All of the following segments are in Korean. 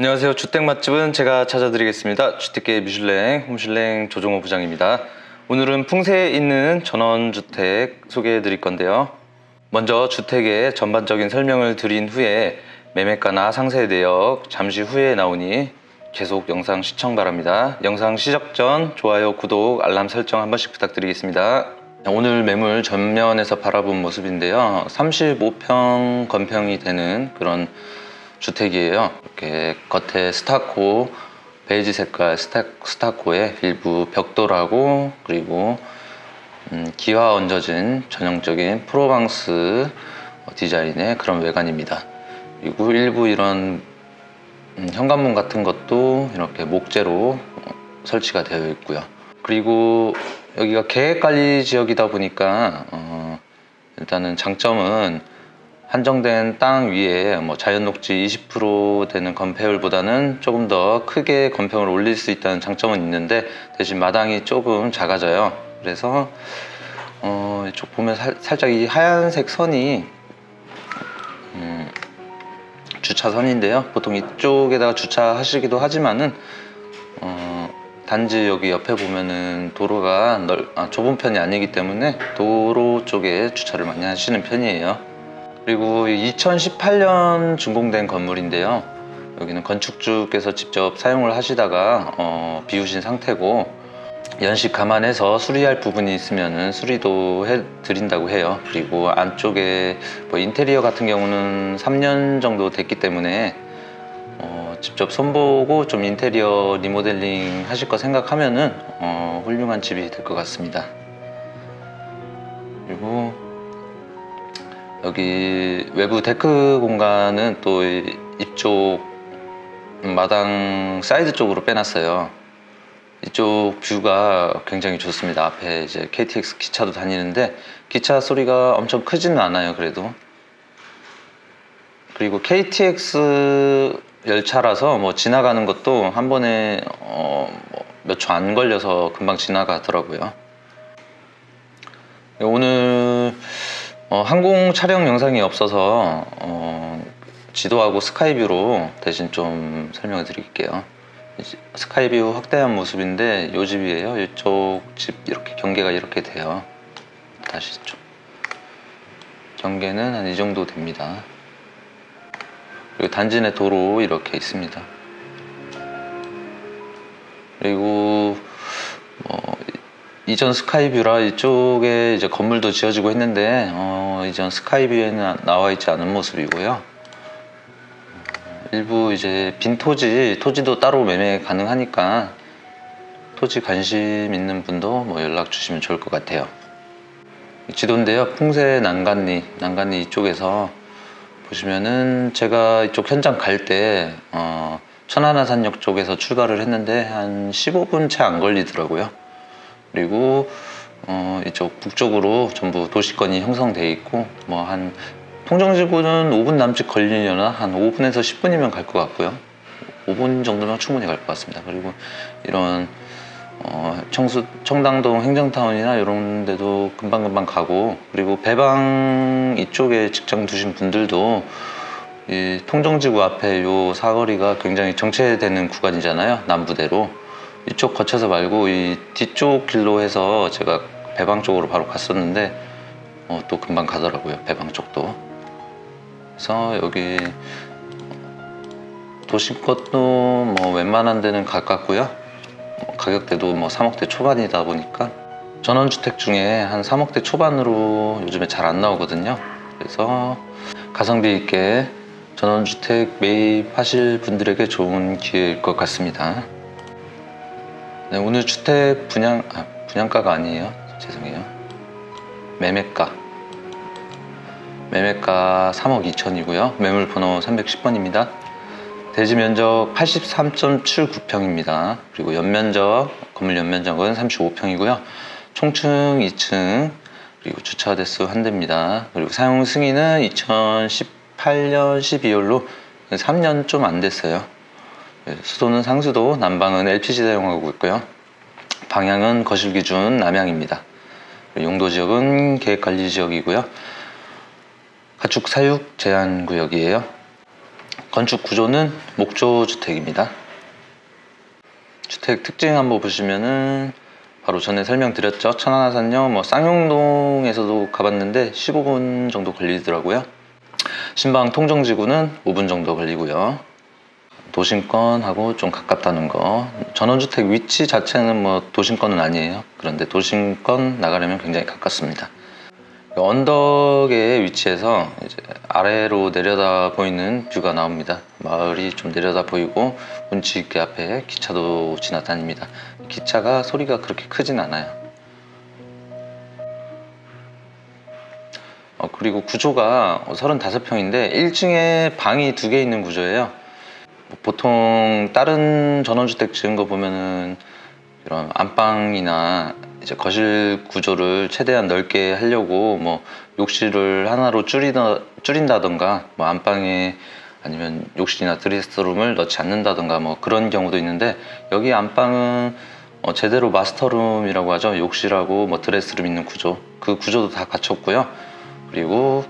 안녕하세요. 주택 맛집은 제가 찾아드리겠습니다. 주택계 미슐랭 홈슐랭 조종호 부장입니다. 오늘은 풍세에 있는 전원주택 소개해 드릴 건데요. 먼저 주택의 전반적인 설명을 드린 후에 매매가나 상세 내역 잠시 후에 나오니 계속 영상 시청 바랍니다. 영상 시작 전 좋아요, 구독, 알람 설정 한 번씩 부탁드리겠습니다. 오늘 매물 전면에서 바라본 모습인데요. 35평 건평이 되는 그런 주택이에요. 이렇게 겉에 스타코 베이지 색깔 스타, 스타코에 일부 벽돌하고 그리고 음, 기와 얹어진 전형적인 프로방스 디자인의 그런 외관입니다. 그리고 일부 이런 음, 현관문 같은 것도 이렇게 목재로 어, 설치가 되어 있고요. 그리고 여기가 계획관리 지역이다 보니까 어, 일단은 장점은 한정된 땅 위에 뭐 자연 녹지 20% 되는 건폐율보다는 조금 더 크게 건평을 올릴 수 있다는 장점은 있는데 대신 마당이 조금 작아져요. 그래서 어, 이쪽 보면 살, 살짝 이 하얀색 선이 음, 주차선인데요. 보통 이쪽에다가 주차하시기도 하지만은 어, 단지 여기 옆에 보면은 도로가 넓, 아, 좁은 편이 아니기 때문에 도로 쪽에 주차를 많이 하시는 편이에요. 그리고 2018년 준공된 건물인데요. 여기는 건축주께서 직접 사용을 하시다가 어, 비우신 상태고 연식 감안해서 수리할 부분이 있으면 수리도 해 드린다고 해요. 그리고 안쪽에 뭐 인테리어 같은 경우는 3년 정도 됐기 때문에 어, 직접 손보고 좀 인테리어 리모델링 하실 거 생각하면은 어, 훌륭한 집이 될 것 같습니다. 그리고 여기 외부 데크 공간은 또 이- 이쪽 마당 사이드 쪽으로 빼놨어요. 이쪽 뷰가 굉장히 좋습니다. 앞에 이제 KTX 기차도 다니는데 기차 소리가 엄청 크지는 않아요. 그래도 그리고 KTX 열차라서 뭐 지나가는 것도 한 번에 어, 뭐 몇초 안 걸려서 금방 지나가더라고요. 오늘 어, 항공 촬영 영상이 없어서 어, 지도하고 스카이뷰로 대신 좀 설명을 드릴게요. 스카이뷰 확대한 모습인데 요 집이에요. 이쪽 집 이렇게 경계가 이렇게 돼요. 다시 좀 경계는 한 이 정도 됩니다. 그리고 단지 내 도로 이렇게 있습니다. 그리고 뭐 이전 스카이뷰라 이쪽에 이제 건물도 지어지고 했는데 어, 이전 스카이뷰에는 나와 있지 않은 모습이고요. 일부 이제 빈 토지, 토지도 따로 매매 가능하니까 토지 관심 있는 분도 뭐 연락 주시면 좋을 것 같아요. 지도인데요. 풍세 난간리, 난간리 이쪽에서 보시면은 제가 이쪽 현장 갈때 어, 천안하산역 쪽에서 출발을 했는데 한 15분 채 안 걸리더라고요. 그리고 어, 이쪽 북쪽으로 전부 도시권이 형성돼 있고 뭐 한 통정지구는 5분 남짓 걸리려나 한 5분에서 10분이면 갈 것 같고요. 5분 정도면 충분히 갈 것 같습니다. 그리고 이런 어, 청수 청당동 행정타운이나 이런 데도 금방금방 가고 그리고 배방 이쪽에 직장 두신 분들도 이 통정지구 앞에 요 사거리가 굉장히 정체되는 구간이잖아요. 남부대로 이쪽 거쳐서 말고 이 뒤쪽 길로 해서 제가 배방 쪽으로 바로 갔었는데 어, 또 금방 가더라고요. 배방 쪽도. 그래서 여기 도심 것도 뭐 웬만한 데는 가깝고요. 뭐 가격대도 뭐 3억대 초반이다 보니까 전원주택 중에 한 3억대 초반으로 요즘에 잘 안 나오거든요. 그래서 가성비 있게 전원주택 매입하실 분들에게 좋은 기회일 것 같습니다. 네, 오늘 주택 분양 아, 분양가가 아니에요. 죄송해요. 매매가. 매매가 3억 2천이고요. 매물 번호 310번입니다. 대지 면적 83.79평입니다. 그리고 연면적, 건물 연면적은 35평이고요. 총층 2층, 그리고 주차 대수 한 대입니다. 그리고 사용 승인은 2018년 12월로 3년 좀 안 됐어요. 네, 수도는 상수도, 난방은 LPG 사용하고 있고요. 방향은 거실 기준 남향입니다. 용도 지역은 계획 관리 지역이고요. 가축 사육 제한 구역이에요. 건축 구조는 목조 주택입니다. 주택 특징 한번 보시면은 바로 전에 설명드렸죠. 천안하산역 뭐 쌍용동에서도 가봤는데 15분 정도 걸리더라고요. 신방 통정지구는 5분 정도 걸리고요. 도심권하고 좀 가깝다는 거. 전원주택 위치 자체는 뭐 도심권은 아니에요. 그런데 도심권 나가려면 굉장히 가깝습니다. 언덕에 위치해서 아래로 내려다 보이는 뷰가 나옵니다. 마을이 좀 내려다 보이고 운치 있게 앞에 기차도 지나다닙니다. 기차가 소리가 그렇게 크진 않아요. 어, 그리고 구조가 35평인데 1층에 방이 두 개 있는 구조예요. 뭐 보통 다른 전원주택 지은 거 보면은 이런 안방이나 이제 거실 구조를 최대한 넓게 하려고 뭐 욕실을 하나로 줄이다, 줄인다던가 뭐 안방에 아니면 욕실이나 드레스룸을 넣지 않는다던가 뭐 그런 경우도 있는데 여기 안방은 어, 제대로 마스터룸이라고 하죠. 욕실하고 뭐 드레스룸 있는 구조. 그 구조도 다 갖췄고요. 그리고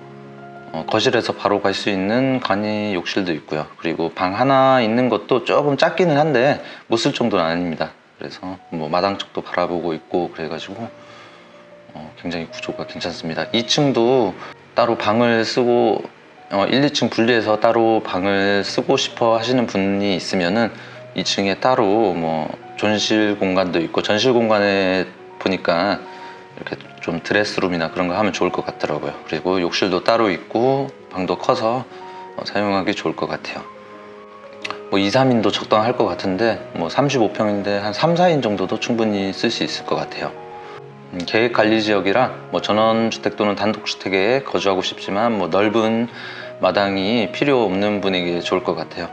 어, 거실에서 바로 갈 수 있는 간이 욕실도 있고요. 그리고 방 하나 있는 것도 조금 작기는 한데 못 쓸 정도는 아닙니다. 그래서 뭐 마당 쪽도 바라보고 있고 그래가지고 어, 굉장히 구조가 괜찮습니다. 2층도 따로 방을 쓰고 어, 1, 2층 분리해서 따로 방을 쓰고 싶어 하시는 분이 있으면은 2층에 따로 뭐 존실 공간도 있고 전실 공간에 보니까 이렇게 좀 드레스룸이나 그런 거 하면 좋을 것 같더라고요. 그리고 욕실도 따로 있고 방도 커서 어, 사용하기 좋을 것 같아요. 뭐 2, 3인도 적당할 것 같은데 뭐 35평인데 한 3, 4인 정도도 충분히 쓸 수 있을 것 같아요. 음, 계획 관리 지역이라 뭐 전원주택 또는 단독주택에 거주하고 싶지만 뭐 넓은 마당이 필요 없는 분에게 좋을 것 같아요.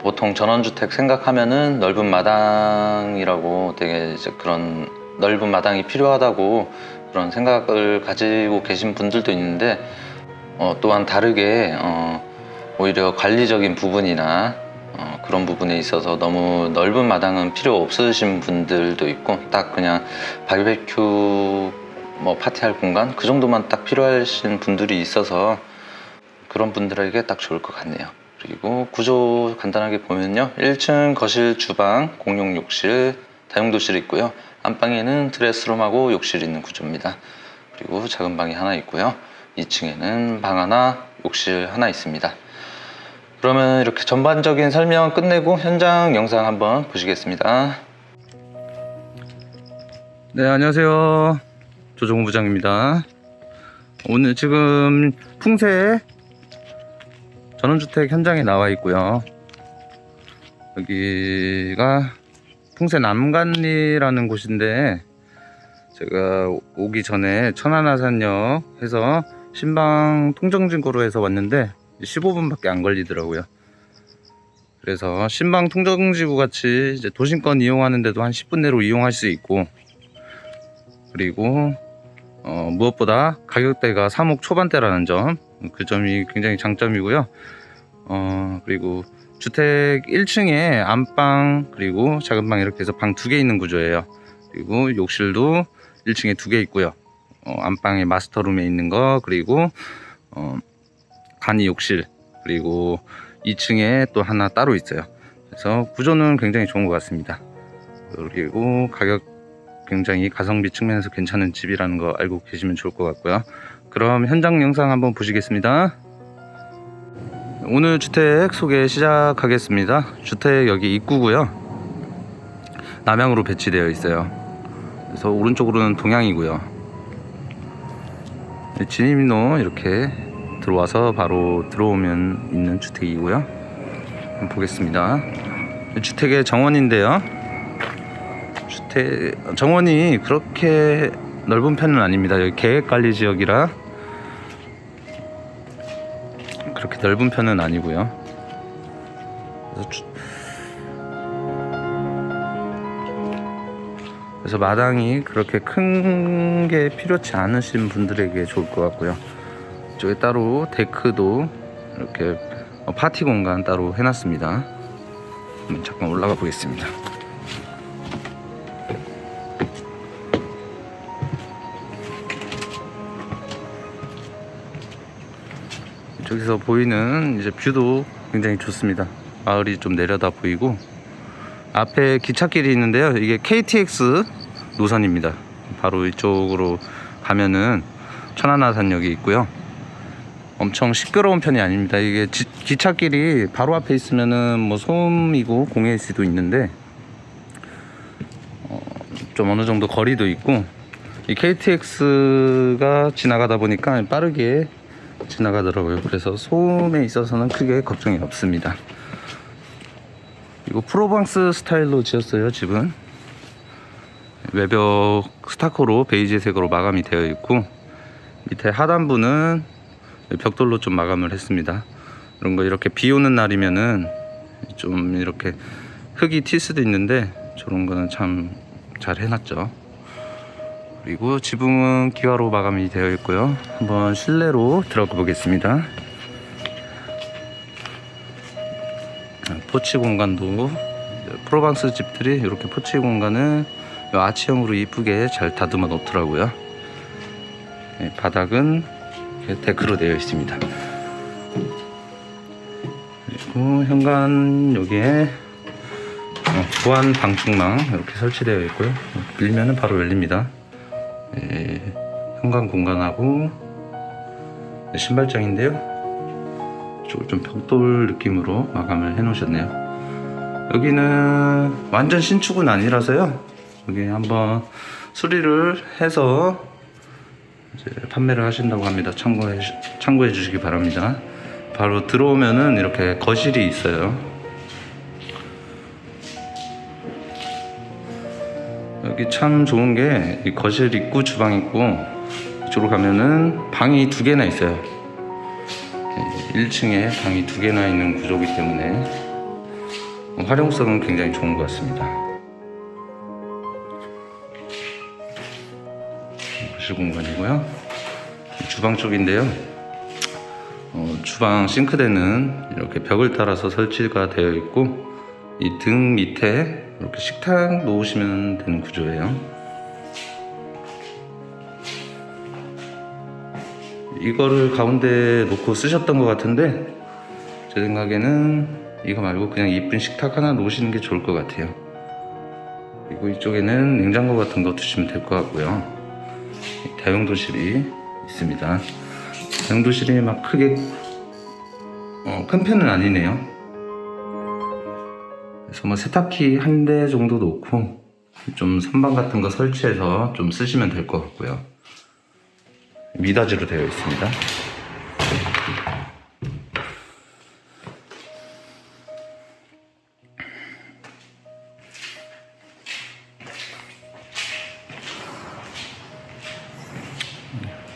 보통 전원주택 생각하면은 넓은 마당이라고 되게 그런 넓은 마당이 필요하다고 그런 생각을 가지고 계신 분들도 있는데 어, 또한 다르게 어, 오히려 관리적인 부분이나 어, 그런 부분에 있어서 너무 넓은 마당은 필요 없으신 분들도 있고 딱 그냥 바비큐 뭐 파티할 공간 그 정도만 딱 필요하신 분들이 있어서 그런 분들에게 딱 좋을 것 같네요. 그리고 구조 간단하게 보면요. 1층 거실, 주방, 공용 욕실, 다용도실이 있고요. 안방에는 드레스룸하고 욕실이 있는 구조입니다. 그리고 작은 방이 하나 있고요. 2층에는 방 하나, 욕실 하나 있습니다. 그러면 이렇게 전반적인 설명 끝내고 현장 영상 한번 보시겠습니다. 네, 안녕하세요. 조종호 부장입니다. 오늘 지금 풍세 전원주택 현장에 나와 있고요. 여기가 풍세 남간리라는 곳인데 제가 오기 전에 천안하산역 해서 신방 통정진구로 해서 왔는데 15분밖에 안 걸리더라고요. 그래서 신방 통정지구 같이 이제 도심권 이용하는데도 한 10분 내로 이용할 수 있고 그리고 어, 무엇보다 가격대가 3억 초반대라는 점, 그 점이 굉장히 장점이고요. 어, 그리고 주택 1층에 안방 그리고 작은 방 이렇게 해서 방 두 개 있는 구조예요. 그리고 욕실도 1층에 두 개 있고요. 어, 안방에 마스터룸에 있는 거 그리고 어, 간이 욕실 그리고 2층에 또 하나 따로 있어요. 그래서 구조는 굉장히 좋은 것 같습니다. 그리고 가격 굉장히 가성비 측면에서 괜찮은 집이라는 거 알고 계시면 좋을 것 같고요. 그럼 현장 영상 한번 보시겠습니다. 오늘 주택 소개 시작하겠습니다. 주택 여기 입구고요. 남향으로 배치되어 있어요. 그래서 오른쪽으로는 동향이고요. 네, 진입로 이렇게 들어와서 바로 들어오면 있는 주택이고요. 한번 보겠습니다. 주택의 정원인데요. 주택 정원이 그렇게 넓은 편은 아닙니다. 여기 계획 관리 지역이라 넓은 편은 아니고요. 그래서, 주- 그래서 마당이 그렇게 큰 게 필요치 않으신 분들에게 좋을 것 같고요. 이쪽에 따로 데크도 이렇게 어, 파티 공간 따로 해놨습니다. 잠깐 올라가 보겠습니다. 여기서 보이는 이제 뷰도 굉장히 좋습니다. 마을이 좀 내려다 보이고 앞에 기찻길이 있는데요. 이게 KTX 노선입니다. 바로 이쪽으로 가면은 천안하산역이 있고요. 엄청 시끄러운 편이 아닙니다. 이게 지- 기찻길이 바로 앞에 있으면은 뭐 소음이고 공해일 수도 있는데 어, 좀 어느 정도 거리도 있고 이 KTX가 지나가다 보니까 빠르게 지나가더라고요. 그래서 소음에 있어서는 크게 걱정이 없습니다. 이거 프로방스 스타일로 지었어요, 집은. 외벽 스타코로 베이지색으로 마감이 되어 있고 밑에 하단부는 벽돌로 좀 마감을 했습니다. 이런 거 이렇게 비 오는 날이면은 좀 이렇게 흙이 튈 수도 있는데 저런 거는 참 잘 해놨죠. 그리고 지붕은 기와로 마감이 되어 있고요. 한번 실내로 들어가 보겠습니다. 아, 포치 공간도 프로방스 집들이 이렇게 포치 공간을 아치형으로 이쁘게 잘 다듬어 놓더라고요. 네, 바닥은 데크로 되어 있습니다. 그리고 현관 여기에 어, 보안 방충망 이렇게 설치되어 있고요. 밀면은 바로 열립니다. 예, 현관 공간하고 신발장인데요. 이쪽을 좀 벽돌 느낌으로 마감을 해 놓으셨네요. 여기는 완전 신축은 아니라서요. 여기 한번 수리를 해서 판매를 하신다고 합니다. 참고해, 주- 참고해 주시기 바랍니다. 바로 들어오면은 이렇게 거실이 있어요. 여기 참 좋은 게 이 거실 있고 주방 있고 이쪽으로 가면은 방이 두 개나 있어요. 1층에 방이 두 개나 있는 구조이기 때문에 활용성은 굉장히 좋은 것 같습니다. 거실 공간이고요. 주방 쪽인데요. 어, 주방 싱크대는 이렇게 벽을 따라서 설치가 되어 있고 이 등 밑에 이렇게 식탁 놓으시면 되는 구조예요. 이거를 가운데 놓고 쓰셨던 것 같은데 제 생각에는 이거 말고 그냥 이쁜 식탁 하나 놓으시는 게 좋을 것 같아요. 그리고 이쪽에는 냉장고 같은 거 두시면 될 것 같고요. 대용도실이 있습니다. 대용도실이 막 크게 어, 큰 편은 아니네요. 그래서 뭐 세탁기 한 대 정도 놓고 좀 선반 같은 거 설치해서 좀 쓰시면 될 것 같고요. 미닫이로 되어 있습니다.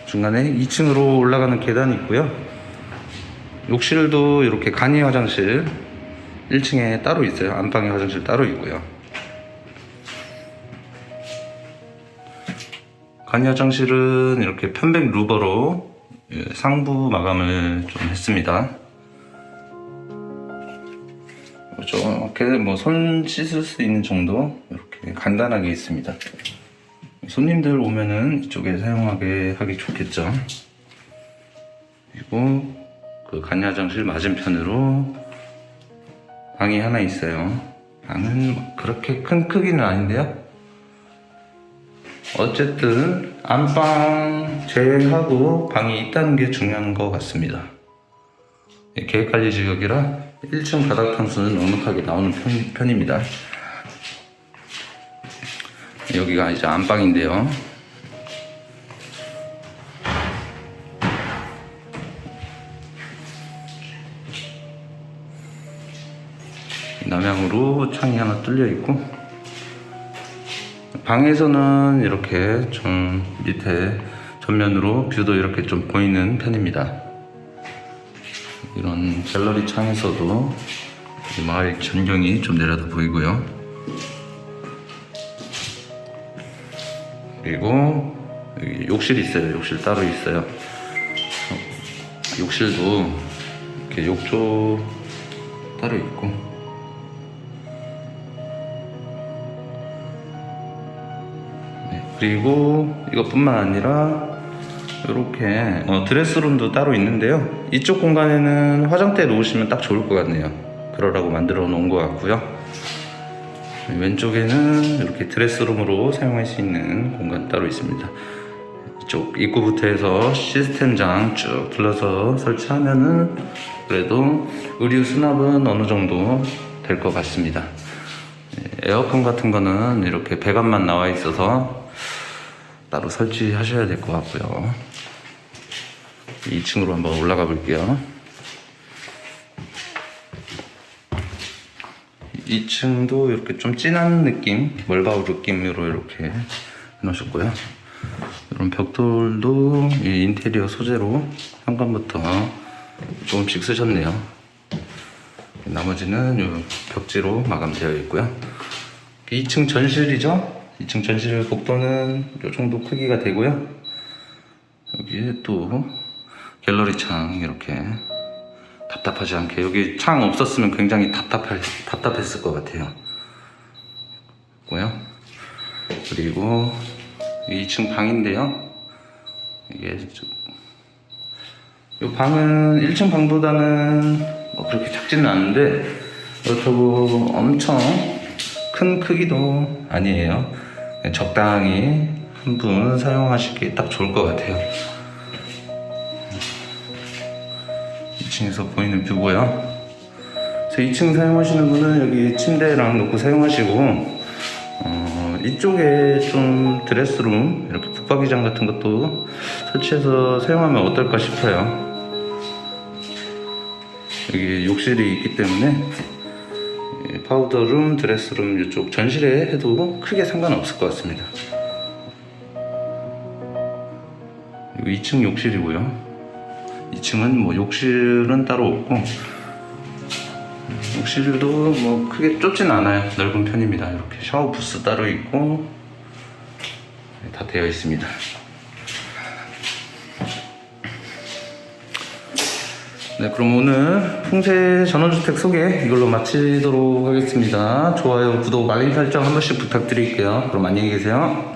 중간에 2층으로 올라가는 계단이 있고요. 욕실도 이렇게 간이 화장실 1층에 따로 있어요. 안방에 화장실 따로 있고요. 간이 화장실은 이렇게 편백 루버로 예, 상부 마감을 좀 했습니다. 이렇게 뭐 손 씻을 수 있는 정도 이렇게 간단하게 있습니다. 손님들 오면은 이쪽에 사용하게 하기 좋겠죠. 그리고 그 간이 화장실 맞은편으로 방이 하나 있어요. 방은 뭐 그렇게 큰 크기는 아닌데요. 어쨌든 안방 제외하고 방이 있다는 게 중요한 것 같습니다. 예, 계획관리 지역이라 1층 바닥 평수는 넉넉하게 나오는 편, 편입니다. 여기가 이제 안방인데요. 남향으로 창이 하나 뚫려 있고 방에서는 이렇게 좀 밑에 전면으로 뷰도 이렇게 좀 보이는 편입니다. 이런 갤러리 창에서도 이 마을 전경이 좀 내려다 보이고요. 그리고 욕실이 있어요. 욕실 따로 있어요. 어, 욕실도 이렇게 욕조 따로 있고 그리고 이것뿐만 아니라 이렇게 어, 드레스룸도 따로 있는데요. 이쪽 공간에는 화장대 놓으시면 딱 좋을 것 같네요. 그러라고 만들어 놓은 것 같고요. 왼쪽에는 이렇게 드레스룸으로 사용할 수 있는 공간 따로 있습니다. 이쪽 입구부터 해서 시스템장 쭉 둘러서 설치하면은 그래도 의류 수납은 어느 정도 될 것 같습니다. 예, 에어컨 같은 거는 이렇게 배관만 나와 있어서 따로 설치하셔야 될 것 같고요. 2층으로 한번 올라가 볼게요. 2층도 이렇게 좀 진한 느낌, 멀바우 느낌으로 이렇게 해놓으셨고요. 이런 벽돌도 이 인테리어 소재로 현관부터 조금씩 쓰셨네요. 나머지는 이 벽지로 마감되어 있고요. 2층 전실이죠? 2층 전실 복도는 이 정도 크기가 되고요. 여기에 또 갤러리 창 이렇게 답답하지 않게 여기 창 없었으면 굉장히 답답할, 답답했을 것 같아요. 고요. 그리고 2층 방인데요. 이게 좀- 이 방은 1층 방보다는 뭐 그렇게 작지는 않은데 그렇다고 엄청 큰 크기도 아니에요. 그냥 적당히 한 분 사용하시기 딱 좋을 것 같아요. 2층에서 보이는 뷰고요. 그래서 2층 사용하시는 분은 여기 침대랑 놓고 사용하시고 어, 이쪽에 좀 드레스룸 이렇게 붙박이장 같은 것도 설치해서 사용하면 어떨까 싶어요. 여기 욕실이 있기 때문에 이 파우더룸, 드레스룸 이쪽 전실에 해도 크게 상관없을 것 같습니다. 여기 2층 욕실이고요. 2층은 뭐 욕실은 따로 없고 욕실도 뭐 크게 좁진 않아요. 넓은 편입니다. 이렇게 샤워 부스 따로 있고 다 되어 있습니다. 네, 그럼 오늘 풍세 전원주택 소개 이걸로 마치도록 하겠습니다. 좋아요, 구독, 알림 설정 한 번씩 부탁드릴게요. 그럼 안녕히 계세요.